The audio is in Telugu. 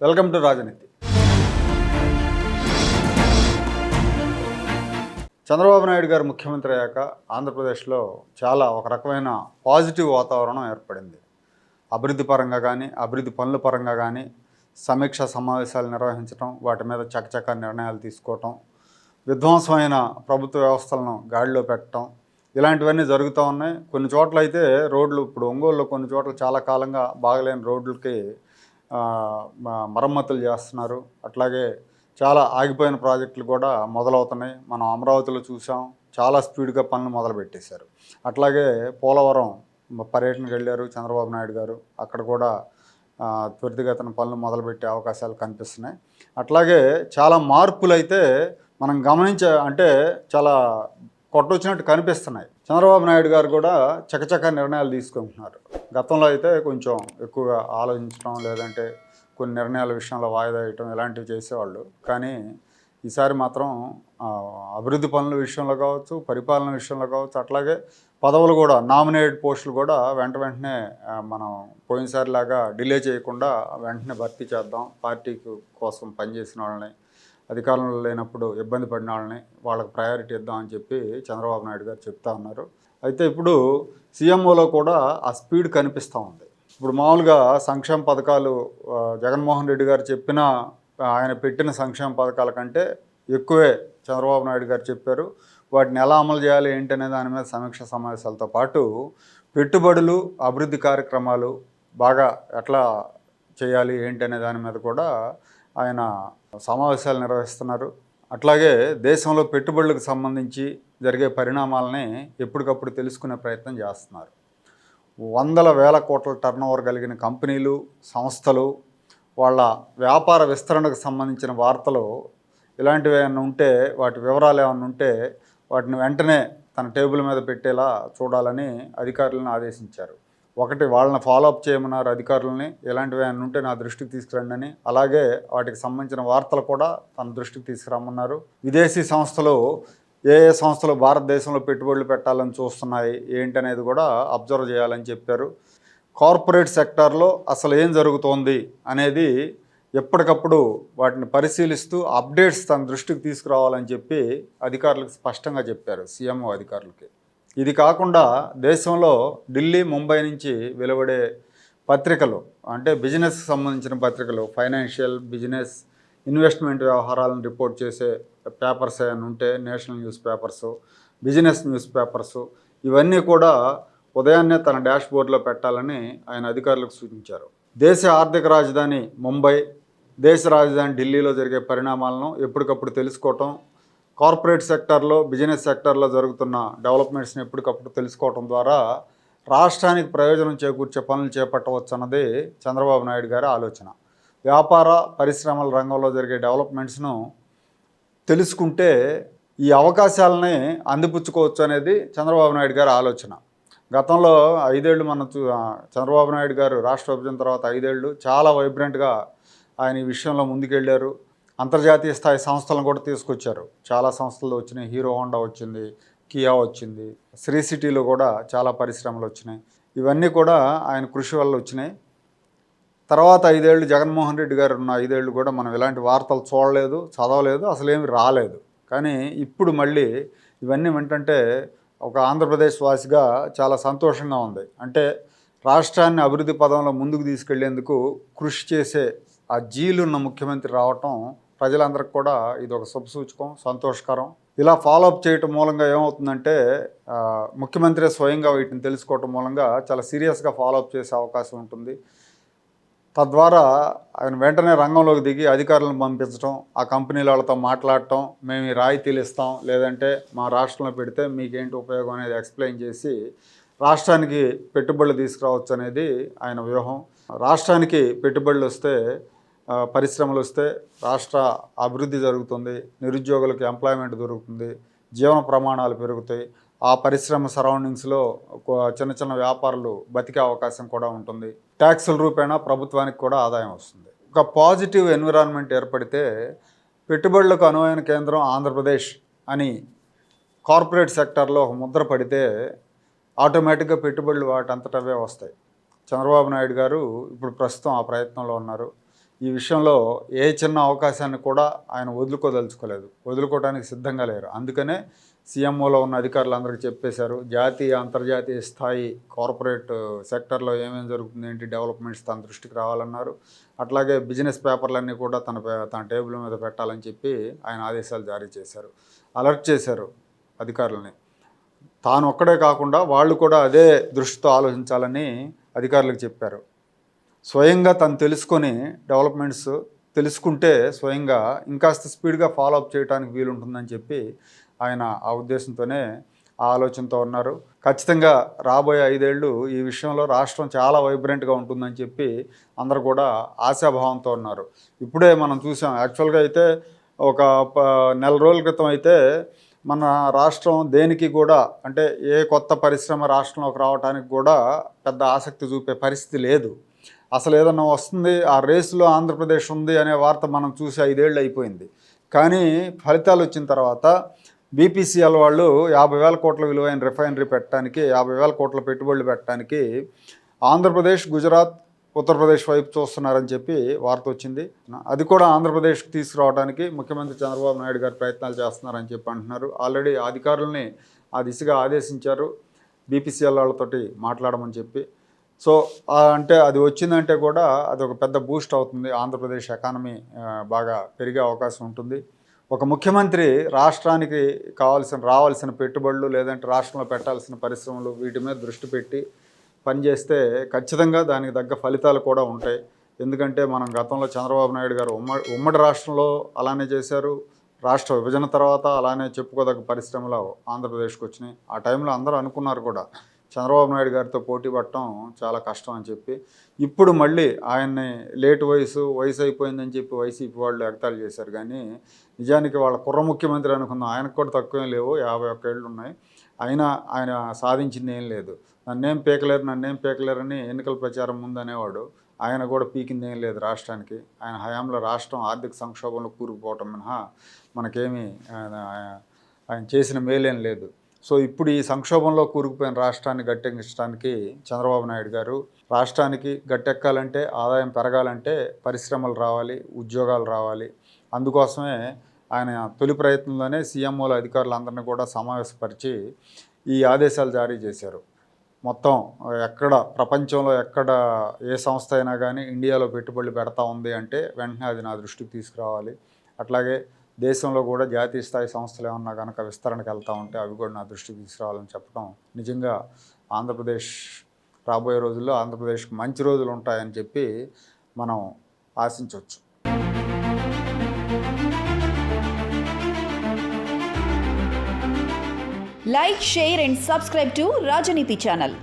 వెల్కమ్ టు రాజనీతి. చంద్రబాబు నాయుడు గారు ముఖ్యమంత్రి అయ్యాక ఆంధ్రప్రదేశ్లో చాలా ఒక రకమైన పాజిటివ్ వాతావరణం ఏర్పడింది. అభివృద్ధి పరంగా కానీ అభివృద్ధి పనుల పరంగా కానీ సమీక్ష సమావేశాలు నిర్వహించడం వాటి మీద చకచక నిర్ణయాలు తీసుకోవటం విధ్వంసమైన ప్రభుత్వ వ్యవస్థలను గాడిలో పెట్టడం ఇలాంటివన్నీ జరుగుతూ ఉన్నాయి. కొన్ని చోట్ల అయితే రోడ్లు ఇప్పుడు ఒంగోలులో కొన్ని చోట్ల చాలా కాలంగా బాగలేని రోడ్లకి మరమ్మతులు చేస్తున్నారు. అట్లాగే చాలా ఆగిపోయిన ప్రాజెక్టులు కూడా మొదలవుతున్నాయి. మనం అమరావతిలో చూసాం. చాలా స్పీడ్గా పనులు మొదలుపెట్టేశారు. అట్లాగే పోలవరం పర్యటనకు వెళ్ళారు చంద్రబాబు నాయుడు గారు. అక్కడ కూడా ఆ, త్వరితగతిన పనులు మొదలుపెట్టే అవకాశాలు కనిపిస్తున్నాయి. అట్లాగే చాలా మార్పులు అయితే మనం గమనించే అంటే చాలా కొట్టొచ్చినట్టు కనిపిస్తున్నాయి. చంద్రబాబు నాయుడు గారు కూడా చకచక నిర్ణయాలు తీసుకుంటున్నారు. గతంలో అయితే కొంచెం ఎక్కువగా ఆలోచించడం లేదంటే కొన్ని నిర్ణయాల విషయంలో వాయిదా వేయటం ఇలాంటివి చేసేవాళ్ళు. కానీ ఈసారి మాత్రం అభివృద్ధి పనుల విషయంలో కావచ్చు పరిపాలన విషయంలో కావచ్చు అట్లాగే పదవులు కూడా నామినేటెడ్ పోస్టులు కూడా వెంట వెంటనే మనం పోయినసారి లాగా డిలే చేయకుండా వెంటనే భర్తీ చేద్దాం. పార్టీకి కోసం పనిచేసిన వాళ్ళని అధికారంలో లేనప్పుడు ఇబ్బంది పడిన వాళ్ళని వాళ్ళకి ప్రయారిటీ ఇద్దాం అని చెప్పి చంద్రబాబు నాయుడు గారు చెప్తా ఉన్నారు. అయితే ఇప్పుడు సీఎంఓలో కూడా ఆ స్పీడ్ కనిపిస్తూ ఉంది. ఇప్పుడు మామూలుగా సంక్షేమ పథకాలు జగన్మోహన్ రెడ్డి గారు చెప్పిన ఆయన పెట్టిన సంక్షేమ పథకాల కంటే ఎక్కువే చంద్రబాబు నాయుడు గారు చెప్పారు. వాటిని ఎలా అమలు చేయాలి ఏంటనే దాని మీద సమీక్ష సమావేశాలతో పాటు పెట్టుబడులు అభివృద్ధి కార్యక్రమాలు బాగా ఎట్లా చేయాలి ఏంటనే దాని మీద కూడా ఆయన సమావేశాలు నిర్వహిస్తున్నారు. అట్లాగే దేశంలో పెట్టుబడులకు సంబంధించి జరిగే పరిణామాలని ఎప్పటికప్పుడు తెలుసుకునే ప్రయత్నం చేస్తున్నారు. వందల వేల కోట్ల టర్నోవర్ కలిగిన కంపెనీలు సంస్థలు వాళ్ళ వ్యాపార విస్తరణకు సంబంధించిన వార్తలు ఇలాంటివి ఏమైనా ఉంటే వాటి వివరాలు ఏమైనా ఉంటే వాటిని వెంటనే తన టేబుల్ మీద పెట్టేలా చూడాలని అధికారులను ఆదేశించారు. ఒకటి వాళ్ళని ఫాలోఅప్ చేయమన్నారు అధికారులని ఇలాంటివి ఏమైనా ఉంటే నా దృష్టికి తీసుకురండి అని. అలాగే వాటికి సంబంధించిన వార్తలు కూడా తన దృష్టికి తీసుకురమ్మన్నారు. విదేశీ సంస్థలు ఏ ఏ సంస్థలు భారతదేశంలో పెట్టుబడులు పెట్టాలని చూస్తున్నాయి ఏంటనేది కూడా అబ్జర్వ్ చేయాలని చెప్పారు. కార్పొరేట్ సెక్టార్లో అసలు ఏం జరుగుతోంది అనేది ఎప్పటికప్పుడు వాటిని పరిశీలిస్తూ అప్డేట్స్ తన దృష్టికి తీసుకురావాలని చెప్పి అధికారులకు స్పష్టంగా చెప్పారు సీఎంఓ అధికారులకి. ఇది కాకుండా దేశంలో ఢిల్లీ ముంబై నుంచి వెలువడే పత్రికలు అంటే బిజినెస్కి సంబంధించిన పత్రికలు ఫైనాన్షియల్ బిజినెస్ ఇన్వెస్ట్మెంట్ వ్యవహారాలను రిపోర్ట్ చేసే పేపర్స్ ఏమైనా ఉంటే national news papers business news papers ఇవన్నీ కూడా ఉదయాన్నే తన డాష్ బోర్డులో పెట్టాలని ఆయన అధికారులకు సూచించారు. దేశ ఆర్థిక రాజధాని ముంబై దేశ రాజధాని ఢిల్లీలో జరిగే పరిణామాలను ఎప్పటికప్పుడు తెలుసుకోవటం కార్పొరేట్ సెక్టార్లో బిజినెస్ సెక్టార్లో జరుగుతున్న డెవలప్మెంట్స్ని ఎప్పటికప్పుడు తెలుసుకోవటం ద్వారా రాష్ట్రానికి ప్రయోజనం చేకూర్చే పనులు చేపట్టవచ్చు అన్నది చంద్రబాబు నాయుడు గారి ఆలోచన. వ్యాపార పరిశ్రమల రంగంలో జరిగే డెవలప్మెంట్స్ను తెలుసుకుంటే ఈ అవకాశాలని అందిపుచ్చుకోవచ్చు అనేది చంద్రబాబు నాయుడు గారి ఆలోచన. గతంలో ఐదేళ్ళు మన చంద్రబాబు నాయుడు గారు రాష్ట్ర విభజన తర్వాత ఐదేళ్ళు చాలా వైబ్రెంట్గా ఆయన ఈ విషయంలో ముందుకెళ్ళారు. అంతర్జాతీయ స్థాయి సంస్థలను కూడా తీసుకొచ్చారు. చాలా సంస్థలు వచ్చినాయి. హీరో హోండా వచ్చింది కియా వచ్చింది శ్రీ సిటీలో కూడా చాలా పరిశ్రమలు వచ్చినాయి. ఇవన్నీ కూడా ఆయన కృషి వల్ల వచ్చినాయి. తర్వాత ఐదేళ్ళు జగన్మోహన్ రెడ్డి గారు ఉన్న ఐదేళ్ళు కూడా మనం ఇలాంటి వార్తలు చూడలేదు చదవలేదు అసలు ఏమి రాలేదు. కానీ ఇప్పుడు మళ్ళీ ఇవన్నీ ఏంటంటే ఒక ఆంధ్రప్రదేశ్ వాసిగా చాలా సంతోషంగా ఉంది. అంటే రాష్ట్రాన్ని అభివృద్ధి పదంలో ముందుకు తీసుకెళ్ళేందుకు కృషి చేసే ఆ జీలున్న ముఖ్యమంత్రి రావటం ప్రజలందరికీ కూడా ఇది ఒక శుభసూచకం సంతోషకరం. ఇలా ఫాలోఅప్ చేయటం మూలంగా ఏమవుతుందంటే ముఖ్యమంత్రి స్వయంగా వీటిని తెలుసుకోవటం మూలంగా చాలా సీరియస్గా ఫాలోఅప్ చేసే అవకాశం ఉంటుంది. తద్వారా ఆయన వెంటనే రంగంలోకి దిగి అధికారులను పంపించడం ఆ కంపెనీల వాళ్ళతో మాట్లాడటం మేము ఈ రాయితీలు ఇస్తాం లేదంటే మా రాష్ట్రంలో పెడితే మీకేంటి ఉపయోగం అనేది ఎక్స్ప్లెయిన్ చేసి రాష్ట్రానికి పెట్టుబడులు తీసుకురావచ్చు అనేది ఆయన వ్యూహం. రాష్ట్రానికి పెట్టుబడులు వస్తే పరిశ్రమలు వస్తే రాష్ట్ర అభివృద్ధి జరుగుతుంది నిరుద్యోగులకు ఎంప్లాయ్మెంట్ దొరుకుతుంది జీవన ప్రమాణాలు పెరుగుతాయి. ఆ పరిశ్రమ సరౌండింగ్స్లో చిన్న చిన్న వ్యాపారులు బతికే అవకాశం కూడా ఉంటుంది. ట్యాక్సుల రూపేణా ప్రభుత్వానికి కూడా ఆదాయం వస్తుంది. ఒక పాజిటివ్ ఎన్విరాన్మెంట్ ఏర్పడితే పెట్టుబడులకు అనువైన కేంద్రం ఆంధ్రప్రదేశ్ అని కార్పొరేట్ సెక్టార్లో ఒక ముద్ర పడితే ఆటోమేటిక్గా పెట్టుబడులు వాటంతటవే వస్తాయి. చంద్రబాబు నాయుడు గారు ఇప్పుడు ప్రస్తుతం ఆ ప్రయత్నంలో ఉన్నారు. ఈ విషయంలో ఏ చిన్న అవకాశాన్ని కూడా ఆయన వదులుకోదలుచుకోలేదు. వదులుకోవడానికి సిద్ధంగా లేరు. అందుకనే సీఎంఓలో ఉన్న అధికారులందరికీ చెప్పేశారు జాతీయ అంతర్జాతీయ స్థాయి కార్పొరేట్ సెక్టర్లో ఏమేమి జరుగుతుంది ఏంటి డెవలప్మెంట్స్ తన దృష్టికి రావాలన్నారు. అట్లాగే బిజినెస్ పేపర్లన్నీ కూడా తన పే- తన టేబుల్ మీద పెట్టాలని చెప్పి ఆయన ఆదేశాలు జారీ చేశారు. అలర్ట్ చేశారు అధికారులని. తాను ఒక్కడే కాకుండా వాళ్ళు కూడా అదే దృష్టితో ఆలోచించాలని అధికారులకు చెప్పారు. స్వయంగా తను తెలుసుకొని డెవలప్మెంట్స్ తెలుసుకుంటే స్వయంగా ఇంకాస్త స్పీడ్గా ఫాలో అప్ చేయడానికి వీలుంటుందని చెప్పి ఆయన ఆ ఉద్దేశంతోనే ఆ ఆలోచనతో ఉన్నారు. ఖచ్చితంగా రాబోయే ఐదేళ్ళు ఈ విషయంలో రాష్ట్రం చాలా వైబ్రెంట్గా ఉంటుందని చెప్పి అందరూ కూడా ఆశాభావంతో ఉన్నారు. ఇప్పుడే మనం చూసాం యాక్చువల్గా అయితే ఒక ప- నెల రోజుల క్రితం అయితే మన రాష్ట్రం దేనికి కూడా అంటే ఏ కొత్త పరిశ్రమ రాష్ట్రంలోకి రావడానికి కూడా పెద్ద ఆసక్తి చూపే పరిస్థితి లేదు. అసలు ఏదన్నా వస్తుంది ఆ రేసులో ఆంధ్రప్రదేశ్ ఉంది అనే వార్త మనం చూసి ఐదేళ్ళు అయిపోయింది. కానీ ఫలితాలు వచ్చిన తర్వాత బీపీసీఎల్ వాళ్ళు యాభై వేల కోట్ల విలువైన రిఫైనరీ పెట్టడానికి యాభై వేల కోట్ల పెట్టుబడులు పెట్టడానికి ఆంధ్రప్రదేశ్ గుజరాత్ ఉత్తరప్రదేశ్ వైపు చూస్తున్నారని చెప్పి వార్త వచ్చింది. అది కూడా ఆంధ్రప్రదేశ్కి తీసుకురావడానికి ముఖ్యమంత్రి చంద్రబాబు నాయుడు గారు ప్రయత్నాలు చేస్తున్నారని చెప్పి అంటున్నారు. ఆల్రెడీ అధికారులని ఆ దిశగా ఆదేశించారు. బీపీసీఎల్ వాళ్ళతోటి మాట్లాడమని చెప్పి సో అంటే అది వచ్చిందంటే కూడా అది ఒక పెద్ద బూస్ట్ అవుతుంది. ఆంధ్రప్రదేశ్ ఎకానమీ బాగా పెరిగే అవకాశం ఉంటుంది. ఒక ముఖ్యమంత్రి రాష్ట్రానికి కావాల్సిన రావాల్సిన పెట్టుబడులు లేదంటే రాష్ట్రంలో పెట్టాల్సిన పరిశ్రమలు వీటి మీద దృష్టి పెట్టి పనిచేస్తే ఖచ్చితంగా దానికి తగ్గ ఫలితాలు కూడా ఉంటాయి. ఎందుకంటే మనం గతంలో చంద్రబాబు నాయుడు గారు ఉమ్మడి ఉమ్మడి రాష్ట్రంలో అలానే చేశారు. రాష్ట్ర విభజన తర్వాత అలానే చెప్పుకోదగ్గ పరిశ్రమలు ఆంధ్రప్రదేశ్కి వచ్చినాయి. ఆ టైంలో అందరూ అనుకున్నారు కూడా చంద్రబాబు నాయుడు గారితో పోటీ పడటం చాలా కష్టం అని చెప్పి ఇప్పుడు మళ్ళీ ఆయన్ని లేట్ వయసు వయసు అయిపోయిందని చెప్పి వైసీపీ వాళ్ళు ఎగతాళి చేశారు. కానీ నిజానికి వాళ్ళ కుర్ర ముఖ్యమంత్రి అనుకుందాం ఆయనకు కూడా తక్కువేం లేవు యాభై ఒక్క ఏళ్ళు ఉన్నాయి. అయినా ఆయన సాధించింది ఏం లేదు. నన్నేం పీకలేరు నన్నేం పీకలేరని ఎన్నికల ప్రచారం ముందనేవాడు. ఆయన కూడా పీకింది ఏం లేదు రాష్ట్రానికి. ఆయన హయాంలో రాష్ట్రం ఆర్థిక సంక్షోభంలో కూరుకుపోవటం మినహా మనకేమీ ఆయన ఆయన చేసిన మేలేం లేదు. సో ఇప్పుడు ఈ సంక్షోభంలో కూరుకుపోయిన రాష్ట్రాన్ని గట్టెక్కించడానికి చంద్రబాబు నాయుడు గారు రాష్ట్రానికి గట్టెక్కాలంటే ఆదాయం పెరగాలంటే పరిశ్రమలు రావాలి ఉద్యోగాలు రావాలి. అందుకోసమే ఆయన తొలి ప్రయత్నంలోనే సీఎంఓల అధికారులందరినీ కూడా సమావేశపరిచి ఈ ఆదేశాలు జారీ చేశారు. మొత్తం ఎక్కడ ప్రపంచంలో ఎక్కడ ఏ సంస్థ అయినా కానీ ఇండియాలో పెట్టుబడులు పెడతా ఉంది అంటే వెంటనే అది నా దృష్టికి తీసుకురావాలి. అట్లాగే దేశంలో కూడా జాతీయ స్థాయి సంస్థలు ఏమన్నా కనుక విస్తరణకు వెళ్తూ ఉంటే అవి కూడా నా దృష్టికి తీసుకురావాలని చెప్పడం నిజంగా ఆంధ్రప్రదేశ్ రాబోయే రోజుల్లో ఆంధ్రప్రదేశ్కి మంచి రోజులు ఉంటాయని చెప్పి మనం ఆశించవచ్చు. Like share and subscribe to Rajneeti channel